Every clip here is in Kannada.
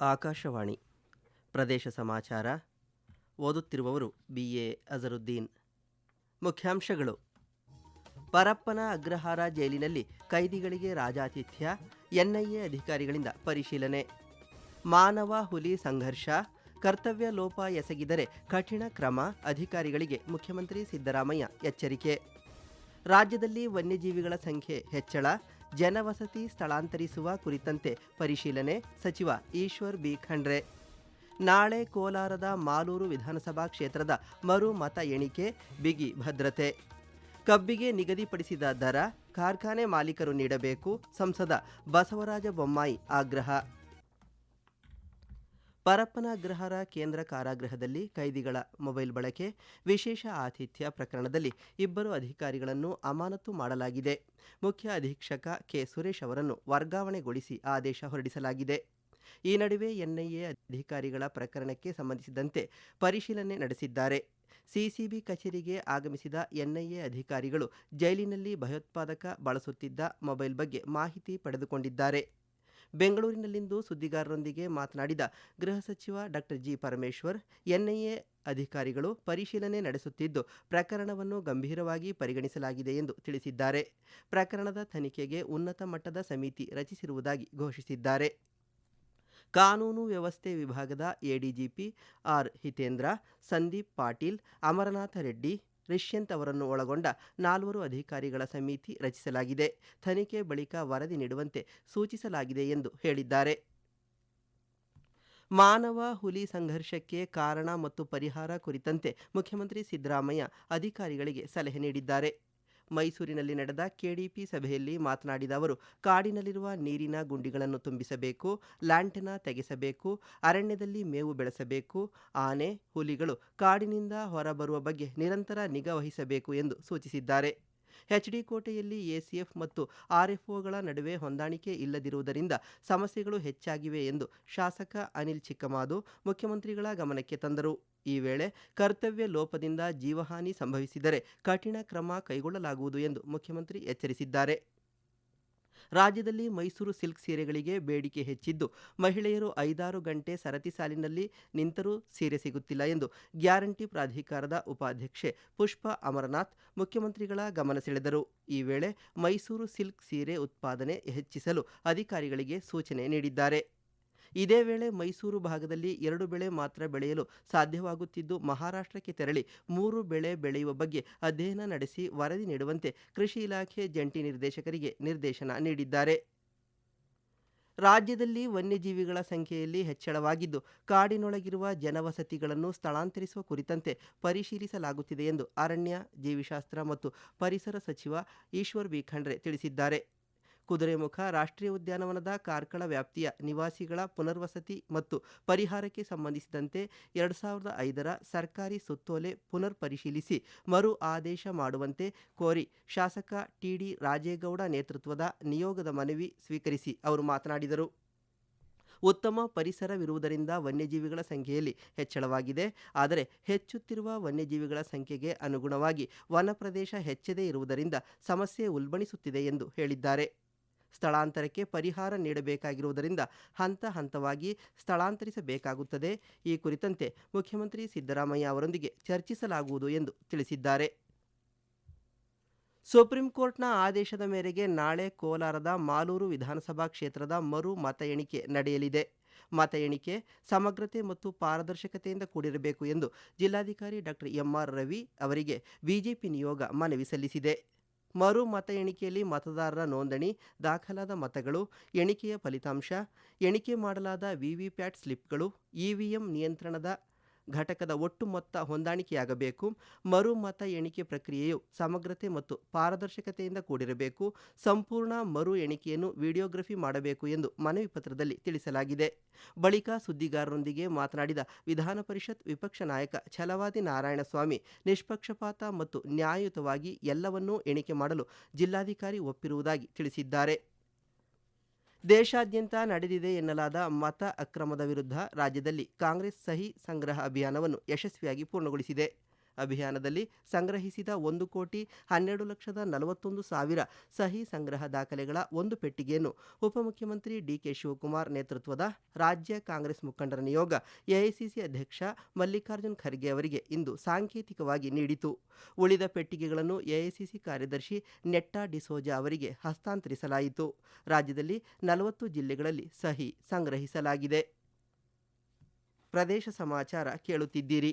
ಆಕಾಶವಾಣಿ. ಪ್ರದೇಶ ಸಮಾಚಾರ. ಓದುತ್ತಿರುವವರು ಬಿ. ಎ. ಅಜರುದ್ದೀನ್. ಮುಖ್ಯಾಂಶಗಳು. ಪರಪ್ಪನ ಅಗ್ರಹಾರ ಜೈಲಿನಲ್ಲಿ ಕೈದಿಗಳಿಗೆ ರಾಜಾತಿಥ್ಯ, ಎನ್ಐಎ ಅಧಿಕಾರಿಗಳಿಂದ ಪರಿಶೀಲನೆ. ಮಾನವ ಹುಲಿ ಸಂಘರ್ಷ, ಕರ್ತವ್ಯ ಲೋಪ ಎಸಗಿದರೆ ಕಠಿಣ ಕ್ರಮ, ಅಧಿಕಾರಿಗಳಿಗೆ ಮುಖ್ಯಮಂತ್ರಿ ಸಿದ್ದರಾಮಯ್ಯ ಎಚ್ಚರಿಕೆ. ರಾಜ್ಯದಲ್ಲಿ ವನ್ಯಜೀವಿಗಳ ಸಂಖ್ಯೆ ಹೆಚ್ಚಳ ಜನವಸತಿ ಸ್ಥಳಾಂತರಿಸುವ ಕುರಿತಂತೆ ಪರಿಶೀಲನೆ ಸಚಿವ ಈಶ್ವರ್ ಬಿ. ಖಂಡ್ರೆ. ನಾಳೆ ಕೋಲಾರದ ಮಾಲೂರು ವಿಧಾನಸಭಾ ಕ್ಷೇತ್ರದ ಮರು ಮತ ಎಣಿಕೆ, ಬಿಗಿ ಭದ್ರತೆ. ಕಬ್ಬಿಗೆ ನಿಗದಿಪಡಿಸಿದ ದರ, ಕಾರ್ಖಾನೆ ಮಾಲೀಕರು ನೀಡಬೇಕು, ಸಂಸದ ಬಸವರಾಜ ಬೊಮ್ಮಾಯಿ ಆಗ್ರಹ. ಪರಪ್ಪನ ಅಗ್ರಹಾರ ಕೇಂದ್ರ ಕಾರಾಗೃಹದಲ್ಲಿ ಕೈದಿಗಳ ಮೊಬೈಲ್ ಬಳಕೆ ವಿಶೇಷ ಆತಿಥ್ಯ ಪ್ರಕರಣದಲ್ಲಿ ಇಬ್ಬರು ಅಧಿಕಾರಿಗಳನ್ನು ಅಮಾನತು ಮಾಡಲಾಗಿದೆ. ಮುಖ್ಯ ಅಧೀಕ್ಷಕ ಕೆ. ಸುರೇಶ್ ಅವರನ್ನು ವರ್ಗಾವಣೆಗೊಳಿಸಿ ಆದೇಶ ಹೊರಡಿಸಲಾಗಿದೆ. ಈ ನಡುವೆ ಎನ್ಐಎ ಅಧಿಕಾರಿಗಳ ಪ್ರಕರಣಕ್ಕೆ ಸಂಬಂಧಿಸಿದಂತೆ ಪರಿಶೀಲನೆ ನಡೆಸಿದ್ದಾರೆ. ಸಿಸಿಬಿ ಕಚೇರಿಗೆ ಆಗಮಿಸಿದ ಎನ್ಐಎ ಅಧಿಕಾರಿಗಳು ಜೈಲಿನಲ್ಲಿ ಭಯೋತ್ಪಾದಕ ಬಳಸುತ್ತಿದ್ದ ಮೊಬೈಲ್ ಬಗ್ಗೆ ಮಾಹಿತಿ ಪಡೆದುಕೊಂಡಿದ್ದಾರೆ. ಬೆಂಗಳೂರಿನಲ್ಲಿಂದು ಸುದ್ದಿಗಾರರೊಂದಿಗೆ ಮಾತನಾಡಿದ ಗೃಹ ಸಚಿವ ಡಾಕ್ಟರ್ ಜಿ ಪರಮೇಶ್ವರ್, ಎನ್ಐಎ ಅಧಿಕಾರಿಗಳು ಪರಿಶೀಲನೆ ನಡೆಸುತ್ತಿದ್ದು, ಪ್ರಕರಣವನ್ನು ಗಂಭೀರವಾಗಿ ಪರಿಗಣಿಸಲಾಗಿದೆ ಎಂದು ತಿಳಿಸಿದ್ದಾರೆ. ಪ್ರಕರಣದ ತನಿಖೆಗೆ ಉನ್ನತ ಮಟ್ಟದ ಸಮಿತಿ ರಚಿಸಿರುವುದಾಗಿ ಘೋಷಿಸಿದ್ದಾರೆ. ಕಾನೂನು ವ್ಯವಸ್ಥೆ ವಿಭಾಗದ ಎಡಿಜಿಪಿ ಆರ್ ಹಿತೇಂದ್ರ, ಸಂದೀಪ್ ಪಾಟೀಲ್, ಅಮರನಾಥ ರೆಡ್ಡಿ ರಿಷ್ಯಂತ್ ಅವರನ್ನು ಒಳಗೊಂಡ ನಾಲ್ವರು ಅಧಿಕಾರಿಗಳ ಸಮಿತಿ ರಚಿಸಲಾಗಿದೆ. ತನಿಖೆ ಬಳಿಕ ವರದಿ ನೀಡುವಂತೆ ಸೂಚಿಸಲಾಗಿದೆ ಎಂದು ಹೇಳಿದ್ದಾರೆ. ಮಾನವ ಹುಲಿ ಸಂಘರ್ಷಕ್ಕೆ ಕಾರಣ ಮತ್ತು ಪರಿಹಾರ ಕುರಿತಂತೆ ಮುಖ್ಯಮಂತ್ರಿ ಸಿದ್ದರಾಮಯ್ಯ ಅಧಿಕಾರಿಗಳಿಗೆ ಸಲಹೆ ನೀಡಿದ್ದಾರೆ. ಮೈಸೂರಿನಲ್ಲಿ ನಡೆದ ಕೆಡಿಪಿ ಸಭೆಯಲ್ಲಿ ಮಾತನಾಡಿದ ಅವರು, ಕಾಡಿನಲ್ಲಿರುವ ನೀರಿನ ಗುಂಡಿಗಳನ್ನು ತುಂಬಿಸಬೇಕು ಲ್ಯಾಂಟೆನಾ ತೆಗೆಸಬೇಕು, ಅರಣ್ಯದಲ್ಲಿ ಮೇವು ಬೆಳೆಸಬೇಕು, ಆನೆ, ಹುಲಿಗಳು ಕಾಡಿನಿಂದ ಹೊರಬರುವ ಬಗ್ಗೆ ನಿರಂತರ ನಿಗಾ ವಹಿಸಬೇಕು ಎಂದು ಸೂಚಿಸಿದ್ದಾರೆ. ಎಚ್ಡಿ ಕೋಟೆಯಲ್ಲಿ ಎಸಿಎಫ್ ಮತ್ತು ಆರ್ಎಫ್ಒಗಳ ನಡುವೆ ಹೊಂದಾಣಿಕೆ ಇಲ್ಲದಿರುವುದರಿಂದ ಸಮಸ್ಯೆಗಳು ಹೆಚ್ಚಾಗಿವೆ ಎಂದು ಶಾಸಕ ಅನಿಲ್ ಚಿಕ್ಕಮಾದು ಮುಖ್ಯಮಂತ್ರಿಗಳ ಗಮನಕ್ಕೆ ತಂದರು. ಈ ವೇಳೆ ಕರ್ತವ್ಯ ಲೋಪದಿಂದ ಜೀವಹಾನಿ ಸಂಭವಿಸಿದರೆ ಕಠಿಣ ಕ್ರಮ ಕೈಗೊಳ್ಳಲಾಗುವುದು ಎಂದು ಮುಖ್ಯಮಂತ್ರಿ ಎಚ್ಚರಿಸಿದ್ದಾರೆ. ರಾಜ್ಯದಲ್ಲಿ ಮೈಸೂರು ಸಿಲ್ಕ್ ಸೀರೆಗಳಿಗೆ ಬೇಡಿಕೆ ಹೆಚ್ಚಿದ್ದು, ಮಹಿಳೆಯರು ಐದಾರು ಗಂಟೆ ಸರತಿ ಸಾಲಿನಲ್ಲಿ ನಿಂತರೂ ಸೀರೆ ಸಿಗುತ್ತಿಲ್ಲ ಎಂದು ಗ್ಯಾರಂಟಿ ಪ್ರಾಧಿಕಾರದ ಉಪಾಧ್ಯಕ್ಷೆ ಪುಷ್ಪ ಅಮರನಾಥ್ ಮುಖ್ಯಮಂತ್ರಿಗಳ ಗಮನ ಸೆಳೆದರು. ಈ ವೇಳೆ ಮೈಸೂರು ಸಿಲ್ಕ್ ಸೀರೆ ಉತ್ಪಾದನೆ ಹೆಚ್ಚಿಸಲು ಅಧಿಕಾರಿಗಳಿಗೆ ಸೂಚನೆ ನೀಡಿದ್ದಾರೆ. ಇದೇ ವೇಳೆ ಮೈಸೂರು ಭಾಗದಲ್ಲಿ ಎರಡು ಬೆಳೆ ಮಾತ್ರ ಬೆಳೆಯಲು ಸಾಧ್ಯವಾಗುತ್ತಿದ್ದು, ಮಹಾರಾಷ್ಟ್ರಕ್ಕೆ ತೆರಳಿ ಮೂರು ಬೆಳೆ ಬೆಳೆಯುವ ಬಗ್ಗೆ ಅಧ್ಯಯನ ನಡೆಸಿ ವರದಿ ನೀಡುವಂತೆ ಕೃಷಿ ಇಲಾಖೆ ಜಂಟಿ ನಿರ್ದೇಶಕರಿಗೆ ನಿರ್ದೇಶನ ನೀಡಿದ್ದಾರೆ. ರಾಜ್ಯದಲ್ಲಿ ವನ್ಯಜೀವಿಗಳ ಸಂಖ್ಯೆಯಲ್ಲಿ ಹೆಚ್ಚಳವಾಗಿದ್ದು, ಕಾಡಿನೊಳಗಿರುವ ಜನವಸತಿಗಳನ್ನು ಸ್ಥಳಾಂತರಿಸುವ ಕುರಿತಂತೆ ಪರಿಶೀಲಿಸಲಾಗುತ್ತಿದೆ ಎಂದು ಅರಣ್ಯ, ಜೀವಿಶಾಸ್ತ್ರ ಮತ್ತು ಪರಿಸರ ಸಚಿವ ಈಶ್ವರ್ ಬಿ ಖಂಡ್ರೆ ತಿಳಿಸಿದ್ದಾರೆ. ಕುದುರೆಮುಖ ರಾಷ್ಟ್ರೀಯ ಉದ್ಯಾನವನದ ಕಾರ್ಕಳ ವ್ಯಾಪ್ತಿಯ ನಿವಾಸಿಗಳ ಪುನರ್ವಸತಿ ಮತ್ತು ಪರಿಹಾರಕ್ಕೆ ಸಂಬಂಧಿಸಿದಂತೆ ಎರಡು ಸಾವಿರದ ಐದರ ಸರ್ಕಾರಿ ಸುತ್ತೋಲೆ ಪುನರ್ ಪರಿಶೀಲಿಸಿ ಮರು ಆದೇಶ ಮಾಡುವಂತೆ ಕೋರಿ ಶಾಸಕ ಟಿಡಿ ರಾಜೇಗೌಡ ನೇತೃತ್ವದ ನಿಯೋಗದ ಮನವಿ ಸ್ವೀಕರಿಸಿ ಅವರು ಮಾತನಾಡಿದರು. ಉತ್ತಮ ಪರಿಸರವಿರುವುದರಿಂದ ವನ್ಯಜೀವಿಗಳ ಸಂಖ್ಯೆಯಲ್ಲಿ ಹೆಚ್ಚಳವಾಗಿದೆ. ಆದರೆ ಹೆಚ್ಚುತ್ತಿರುವ ವನ್ಯಜೀವಿಗಳ ಸಂಖ್ಯೆಗೆ ಅನುಗುಣವಾಗಿ ವನ ಪ್ರದೇಶ ಹೆಚ್ಚದೇ ಇರುವುದರಿಂದ ಸಮಸ್ಯೆ ಉಲ್ಬಣಿಸುತ್ತಿದೆ ಎಂದು ಹೇಳಿದ್ದಾರೆ. ಸ್ಥಳಾಂತರಕ್ಕೆ ಪರಿಹಾರ ನೀಡಬೇಕಾಗಿರುವುದರಿಂದ ಹಂತ ಹಂತವಾಗಿ ಸ್ಥಳಾಂತರಿಸಬೇಕಾಗುತ್ತದೆ. ಈ ಕುರಿತಂತೆ ಮುಖ್ಯಮಂತ್ರಿ ಸಿದ್ದರಾಮಯ್ಯ ಅವರೊಂದಿಗೆ ಚರ್ಚಿಸಲಾಗುವುದು ಎಂದು ತಿಳಿಸಿದ್ದಾರೆ. ಸುಪ್ರೀಂ ಕೋರ್ಟ್ನ ಆದೇಶದ ಮೇರೆಗೆ ನಾಳೆ ಕೋಲಾರದ ಮಾಲೂರು ವಿಧಾನಸಭಾ ಕ್ಷೇತ್ರದ ಮರು ಮತ ಎಣಿಕೆ ನಡೆಯಲಿದೆ. ಮತ ಎಣಿಕೆ ಸಮಗ್ರತೆ ಮತ್ತು ಪಾರದರ್ಶಕತೆಯಿಂದ ಕೂಡಿರಬೇಕು ಎಂದು ಜಿಲ್ಲಾಧಿಕಾರಿ ಡಾಕ್ಟರ್ ಎಂಆರ್ ರವಿ ಅವರಿಗೆ ಬಿಜೆಪಿ ನಿಯೋಗ ಮನವಿ ಸಲ್ಲಿಸಿದೆ. ಮರು ಮತ ಎಣಿಕೆಯಲ್ಲಿ ಮತದಾರರ ನೋಂದಣಿ, ದಾಖಲಾದ ಮತಗಳು, ಎಣಿಕೆಯ ಫಲಿತಾಂಶ, ಎಣಿಕೆ ಮಾಡಲಾದ ವಿವಿಪ್ಯಾಟ್ ಸ್ಲಿಪ್ಗಳು, ಇವಿಎಂ ನಿಯಂತ್ರಣದ ಘಟಕದ ಒಟ್ಟು ಮೊತ್ತ ಹೊಂದಾಣಿಕೆಯಾಗಬೇಕು. ಮರು ಮತ ಎಣಿಕೆ ಪ್ರಕ್ರಿಯೆಯು ಸಮಗ್ರತೆ ಮತ್ತು ಪಾರದರ್ಶಕತೆಯಿಂದ ಕೂಡಿರಬೇಕು. ಸಂಪೂರ್ಣ ಮರು ಎಣಿಕೆಯನ್ನು ವಿಡಿಯೋಗ್ರಫಿ ಮಾಡಬೇಕು ಎಂದು ಮನವಿ ಪತ್ರದಲ್ಲಿ ತಿಳಿಸಲಾಗಿದೆ. ಬಳಿಕ ಸುದ್ದಿಗಾರರೊಂದಿಗೆ ಮಾತನಾಡಿದ ವಿಧಾನ ಪರಿಷತ್ ವಿಪಕ್ಷ ನಾಯಕ ಛಲವಾದಿ ನಾರಾಯಣಸ್ವಾಮಿ, ನಿಷ್ಪಕ್ಷಪಾತ ಮತ್ತು ನ್ಯಾಯಯುತವಾಗಿ ಎಲ್ಲವನ್ನೂ ಎಣಿಕೆ ಮಾಡಲು ಜಿಲ್ಲಾಧಿಕಾರಿ ಒಪ್ಪಿರುವುದಾಗಿ ತಿಳಿಸಿದ್ದಾರೆ. ದೇಶಾದ್ಯಂತ ನಡೆದಿದೆ ಎನ್ನಲಾದ ಮತ ಅಕ್ರಮದ ವಿರುದ್ಧ ರಾಜ್ಯದಲ್ಲಿ ಕಾಂಗ್ರೆಸ್ ಸಹಿ ಸಂಗ್ರಹ ಅಭಿಯಾನವನ್ನು ಯಶಸ್ವಿಯಾಗಿ ಪೂರ್ಣಗೊಳಿಸಿದೆ. ಅಭಿಯಾನದಲ್ಲಿ ಸಂಗ್ರಹಿಸಿದ ಒಂದು ಕೋಟಿ ಹನ್ನೆರಡು ಲಕ್ಷದ ನಲವತ್ತೊಂದು ಸಾವಿರ ಸಹಿ ಸಂಗ್ರಹ ದಾಖಲೆಗಳ ಒಂದು ಪೆಟ್ಟಿಗೆಯನ್ನು ಉಪಮುಖ್ಯಮಂತ್ರಿ ಡಿಕೆ ಶಿವಕುಮಾರ್ ನೇತೃತ್ವದ ರಾಜ್ಯ ಕಾಂಗ್ರೆಸ್ ಮುಖಂಡರ ನಿಯೋಗ ಎಐಸಿಸಿ ಅಧ್ಯಕ್ಷ ಮಲ್ಲಿಕಾರ್ಜುನ್ ಖರ್ಗೆ ಅವರಿಗೆ ಇಂದು ಸಾಂಕೇತಿಕವಾಗಿ ನೀಡಿತು. ಉಳಿದ ಪೆಟ್ಟಿಗೆಗಳನ್ನು ಎಐಸಿಸಿ ಕಾರ್ಯದರ್ಶಿ ನೆಟ್ಟಾ ಡಿಸೋಜಾ ಅವರಿಗೆ ಹಸ್ತಾಂತರಿಸಲಾಯಿತು. ರಾಜ್ಯದಲ್ಲಿ ನಲವತ್ತು ಜಿಲ್ಲೆಗಳಲ್ಲಿ ಸಹಿ ಸಂಗ್ರಹಿಸಲಾಗಿದೆ. ಪ್ರದೇಶ ಸಮಾಚಾರ ಕೇಳುತ್ತಿದ್ದೀರಿ.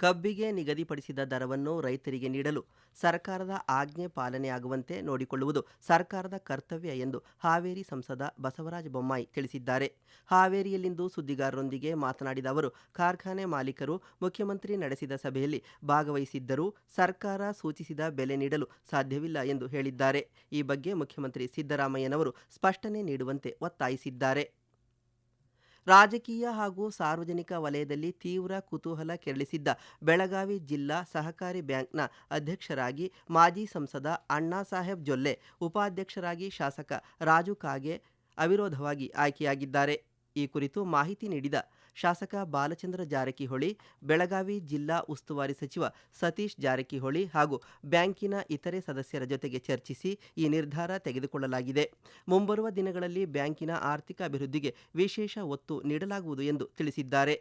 ಕಬ್ಬಿಗೆ ನಿಗದಿಪಡಿಸಿದ ದರವನ್ನು ರೈತರಿಗೆ ನೀಡಲು ಸರ್ಕಾರದ ಆಜ್ಞೆ ಪಾಲನೆಯಾಗುವಂತೆ ನೋಡಿಕೊಳ್ಳುವುದು ಸರ್ಕಾರದ ಕರ್ತವ್ಯ ಎಂದು ಹಾವೇರಿ ಸಂಸದ ಬಸವರಾಜ ಬೊಮ್ಮಾಯಿ ತಿಳಿಸಿದ್ದಾರೆ. ಹಾವೇರಿಯಲ್ಲಿಂದು ಸುದ್ದಿಗಾರರೊಂದಿಗೆ ಮಾತನಾಡಿದ ಅವರು, ಕಾರ್ಖಾನೆ ಮಾಲೀಕರು ಮುಖ್ಯಮಂತ್ರಿ ನಡೆಸಿದ ಸಭೆಯಲ್ಲಿ ಭಾಗವಹಿಸಿದ್ದರೂ ಸರ್ಕಾರ ಸೂಚಿಸಿದ ಬೆಲೆ ನೀಡಲು ಸಾಧ್ಯವಿಲ್ಲ ಎಂದು ಹೇಳಿದ್ದಾರೆ. ಈ ಬಗ್ಗೆ ಮುಖ್ಯಮಂತ್ರಿ ಸಿದ್ದರಾಮಯ್ಯನವರು ಸ್ಪಷ್ಟನೆ ನೀಡುವಂತೆ ಒತ್ತಾಯಿಸಿದ್ದಾರೆ. ರಾಜಕೀಯ ಹಾಗೂ ಸಾರ್ವಜನಿಕ ವಲಯದಲ್ಲಿ ತೀವ್ರ ಕುತೂಹಲ ಕೆರಳಿಸಿದ್ದ ಬೆಳಗಾವಿ ಜಿಲ್ಲಾ ಸಹಕಾರಿ ಬ್ಯಾಂಕ್ನ ಅಧ್ಯಕ್ಷರಾಗಿ ಮಾಜಿ ಸಂಸದ ಅಣ್ಣಾ ಸಾಹೇಬ್ ಜೊಲ್ಲೆ, ಉಪಾಧ್ಯಕ್ಷರಾಗಿ ಶಾಸಕ ರಾಜು ಕಾಗೆ ಅವಿರೋಧವಾಗಿ ಆಯ್ಕೆಯಾಗಿದ್ದಾರೆ. ಈ ಕುರಿತು ಮಾಹಿತಿ ನೀಡಿದ ಶಾಸಕ ಬಾಲಚಂದ್ರ ಜಾರಕಿಹೊಳಿ, ಬೆಳಗಾವಿ ಜಿಲ್ಲಾ ಉಸ್ತುವಾರಿ ಸಚಿವ ಸತೀಶ್ ಜಾರಕಿಹೊಳಿ ಹಾಗೂ ಬ್ಯಾಂಕಿನ ಇತರೆ ಸದಸ್ಯರ ಜೊತೆಗೆ ಚರ್ಚಿಸಿ ಈ ನಿರ್ಧಾರ ತೆಗೆದುಕೊಳ್ಳಲಾಗಿದೆ. ಮುಂಬರುವ ದಿನಗಳಲ್ಲಿ ಬ್ಯಾಂಕಿನ ಆರ್ಥಿಕ ಅಭಿವೃದ್ಧಿಗೆ ವಿಶೇಷ ಒತ್ತು ನೀಡಲಾಗುವುದು ಎಂದು ತಿಳಿಸಿದ್ದಾರೆ.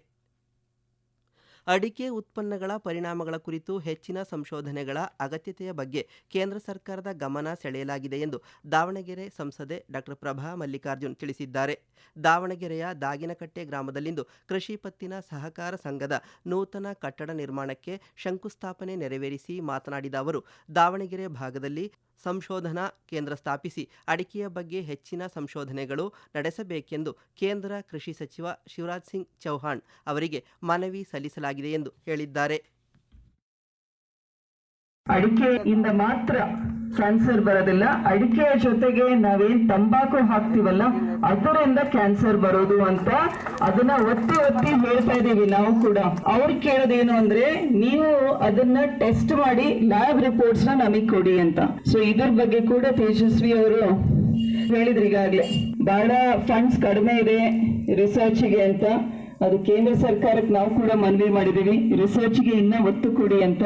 ಅಡಿಕೆ ಉತ್ಪನ್ನಗಳ ಪರಿಣಾಮಗಳ ಕುರಿತು ಹೆಚ್ಚಿನ ಸಂಶೋಧನೆಗಳ ಅಗತ್ಯತೆಯ ಬಗ್ಗೆ ಕೇಂದ್ರ ಸರ್ಕಾರದ ಗಮನ ಸೆಳೆಯಲಾಗಿದೆ ಎಂದು ದಾವಣಗೆರೆ ಸಂಸದೆ ಡಾಕ್ಟರ್ ಪ್ರಭಾ ಮಲ್ಲಿಕಾರ್ಜುನ್ ತಿಳಿಸಿದ್ದಾರೆ. ದಾವಣಗೆರೆಯ ದಾಗಿನಕಟ್ಟೆ ಗ್ರಾಮದಲ್ಲಿಂದು ಕೃಷಿ ಪತ್ತಿನ ಸಹಕಾರ ಸಂಘದ ನೂತನ ಕಟ್ಟಡ ನಿರ್ಮಾಣಕ್ಕೆ ಶಂಕುಸ್ಥಾಪನೆ ನೆರವೇರಿಸಿ ಮಾತನಾಡಿದ ಅವರು, ದಾವಣಗೆರೆ ಭಾಗದಲ್ಲಿ ಸಂಶೋಧನಾ ಕೇಂದ್ರ ಸ್ಥಾಪಿಸಿ ಅಡಿಕೆಯ ಬಗ್ಗೆ ಹೆಚ್ಚಿನ ಸಂಶೋಧನೆಗಳು ನಡೆಸಬೇಕೆಂದು ಕೇಂದ್ರ ಕೃಷಿ ಸಚಿವ ಶಿವರಾಜ್ ಸಿಂಗ್ ಚೌಹಾಣ್ ಅವರಿಗೆ ಮನವಿ ಸಲ್ಲಿಸಲಾಗಿದೆ ಎಂದು ಹೇಳಿದ್ದಾರೆ. ಅಡಿಕೆಯಿಂದ ಮಾತ್ರ ಕ್ಯಾನ್ಸರ್ ಬರೋದಿಲ್ಲ. ಅಡಿಕೆಯ ಜೊತೆಗೆ ನಾವೇನ್ ತಂಬಾಕು ಹಾಕ್ತಿವಲ್ಲ, ಅದರಿಂದ ಕ್ಯಾನ್ಸರ್ ಬರೋದು ಅಂತ ಅದನ್ನ ಒತ್ತಿ ಒತ್ತಿ ಹೇಳ್ತಾ ಇದೀವಿ ನಾವು ಕೂಡ. ಅವ್ರು ಕೇಳೋದೇನು ಅಂದ್ರೆ, ನೀವು ಅದನ್ನ ಟೆಸ್ಟ್ ಮಾಡಿ ಲ್ಯಾಬ್ ರಿಪೋರ್ಟ್ಸ್ನ ನಮಗ್ ಕೊಡಿ ಅಂತ. ಸೊ ಇದ್ರ ಬಗ್ಗೆ ಕೂಡ ತೇಜಸ್ವಿ ಅವರು ಹೇಳಿದ್ರು ಈಗಾಗಲೇ. ಬಹಳ ಫಂಡ್ಸ್ ಕಡಿಮೆ ಇದೆ ರಿಸರ್ಚ್ಗೆ ಅಂತ. ಅದು ಕೇಂದ್ರ ಸರ್ಕಾರಕ್ಕೆ ನಾವು ಕೂಡ ಮನವಿ ಮಾಡಿದೀವಿ. ರಿಸರ್ಚ್ಗೆ ಇನ್ನ ಒತ್ತು ಕೊಡಿ ಅಂತ.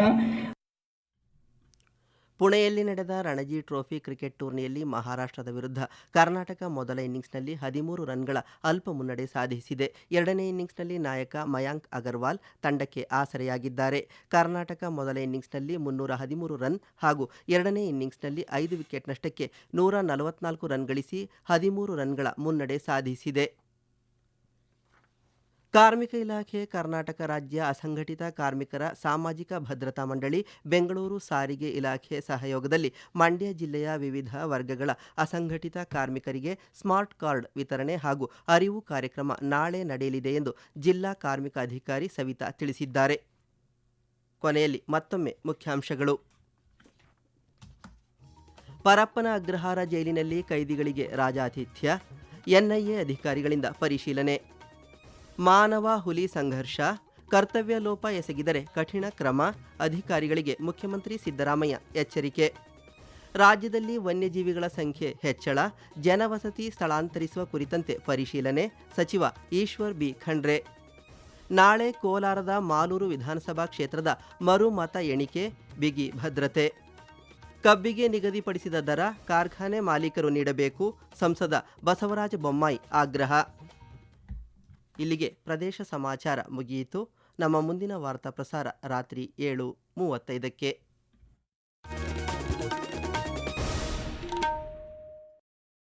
ಪುಣೆಯಲ್ಲಿ ನಡೆದ ರಣಜಿ ಟ್ರೋಫಿ ಕ್ರಿಕೆಟ್ ಟೂರ್ನಿಯಲ್ಲಿ ಮಹಾರಾಷ್ಟ್ರದ ವಿರುದ್ಧ ಕರ್ನಾಟಕ ಮೊದಲ ಇನ್ನಿಂಗ್ಸ್ನಲ್ಲಿ ಹದಿಮೂರು ರನ್ಗಳ ಅಲ್ಪ ಮುನ್ನಡೆ ಸಾಧಿಸಿದೆ. ಎರಡನೇ ಇನ್ನಿಂಗ್ಸ್ನಲ್ಲಿ ನಾಯಕ ಮಯಾಂಕ್ ಅಗರ್ವಾಲ್ ತಂಡಕ್ಕೆ ಆಸರೆಯಾಗಿದ್ದಾರೆ. ಕರ್ನಾಟಕ ಮೊದಲ ಇನ್ನಿಂಗ್ಸ್ನಲ್ಲಿ ಮುನ್ನೂರ ಹದಿಮೂರು ರನ್ ಹಾಗೂ ಎರಡನೇ ಇನ್ನಿಂಗ್ಸ್ನಲ್ಲಿ ಐದು ವಿಕೆಟ್ ನಷ್ಟಕ್ಕೆ ನೂರ ನಲವತ್ನಾಲ್ಕು ರನ್ ಗಳಿಸಿ ಹದಿಮೂರು ರನ್ಗಳ ಮುನ್ನಡೆ ಸಾಧಿಸಿದೆ. ಕಾರ್ಮಿಕ ಇಲಾಖೆ, ಕರ್ನಾಟಕ ರಾಜ್ಯ ಅಸಂಘಟಿತ ಕಾರ್ಮಿಕರ ಸಾಮಾಜಿಕ ಭದ್ರತಾ ಮಂಡಳಿ, ಬೆಂಗಳೂರು ಸಾರಿಗೆ ಇಲಾಖೆ ಸಹಯೋಗದಲ್ಲಿ ಮಂಡ್ಯ ಜಿಲ್ಲೆಯ ವಿವಿಧ ವರ್ಗಗಳ ಅಸಂಘಟಿತ ಕಾರ್ಮಿಕರಿಗೆ ಸ್ಮಾರ್ಟ್ ಕಾರ್ಡ್ ವಿತರಣೆ ಹಾಗೂ ಅರಿವು ಕಾರ್ಯಕ್ರಮ ನಾಳೆ ನಡೆಯಲಿದೆ ಎಂದು ಜಿಲ್ಲಾ ಕಾರ್ಮಿಕ ಅಧಿಕಾರಿ ಸವಿತಾ ತಿಳಿಸಿದ್ದಾರೆ. ಕೊನೆಯಲ್ಲಿ ಮತ್ತೊಮ್ಮೆ ಮುಖ್ಯಾಂಶಗಳು. ಪರಪ್ಪನ ಅಗ್ರಹಾರ ಜೈಲಿನಲ್ಲಿ ಕೈದಿಗಳಿಗೆ ರಾಜಾತಿಥ್ಯ, ಎನ್ಐಎ ಅಧಿಕಾರಿಗಳಿಂದ ಪರಿಶೀಲನೆ. ಮಾನವ ಹುಲಿ ಸಂಘರ್ಷ, ಕರ್ತವ್ಯ ಲೋಪ ಎಸಗಿದರೆ ಕಠಿಣ ಕ್ರಮ, ಅಧಿಕಾರಿಗಳಿಗೆ ಮುಖ್ಯಮಂತ್ರಿ ಸಿದ್ದರಾಮಯ್ಯ ಎಚ್ಚರಿಕೆ. ರಾಜ್ಯದಲ್ಲಿ ವನ್ಯಜೀವಿಗಳ ಸಂಖ್ಯೆ ಹೆಚ್ಚಳ, ಜನವಸತಿ ಸ್ಥಳಾಂತರಿಸುವ ಕುರಿತಂತೆ ಪರಿಶೀಲನೆ, ಸಚಿವ ಈಶ್ವರ್ ಬಿ. ಖಂಡ್ರೆ. ನಾಳೆ ಕೋಲಾರದ ಮಾಲೂರು ವಿಧಾನಸಭಾ ಕ್ಷೇತ್ರದ ಮರು ಮತ ಎಣಿಕೆ, ಬಿಗಿ ಭದ್ರತೆ. ಕಬ್ಬಿಗೆ ನಿಗದಿಪಡಿಸಿದ ದರ, ಕಾರ್ಖಾನೆ ಮಾಲೀಕರು ನೀಡಬೇಕು, ಸಂಸದ ಬಸವರಾಜ ಬೊಮ್ಮಾಯಿ ಆಗ್ರಹ. ಇಲ್ಲಿಗೆ ಪ್ರದೇಶ ಸಮಾಚಾರ ಮುಗಿಯಿತು. ನಮ್ಮ ಮುಂದಿನ ವಾರ್ತಾ ಪ್ರಸಾರ ರಾತ್ರಿ ಏಳು ಮೂವತ್ತೈದಕ್ಕೆ.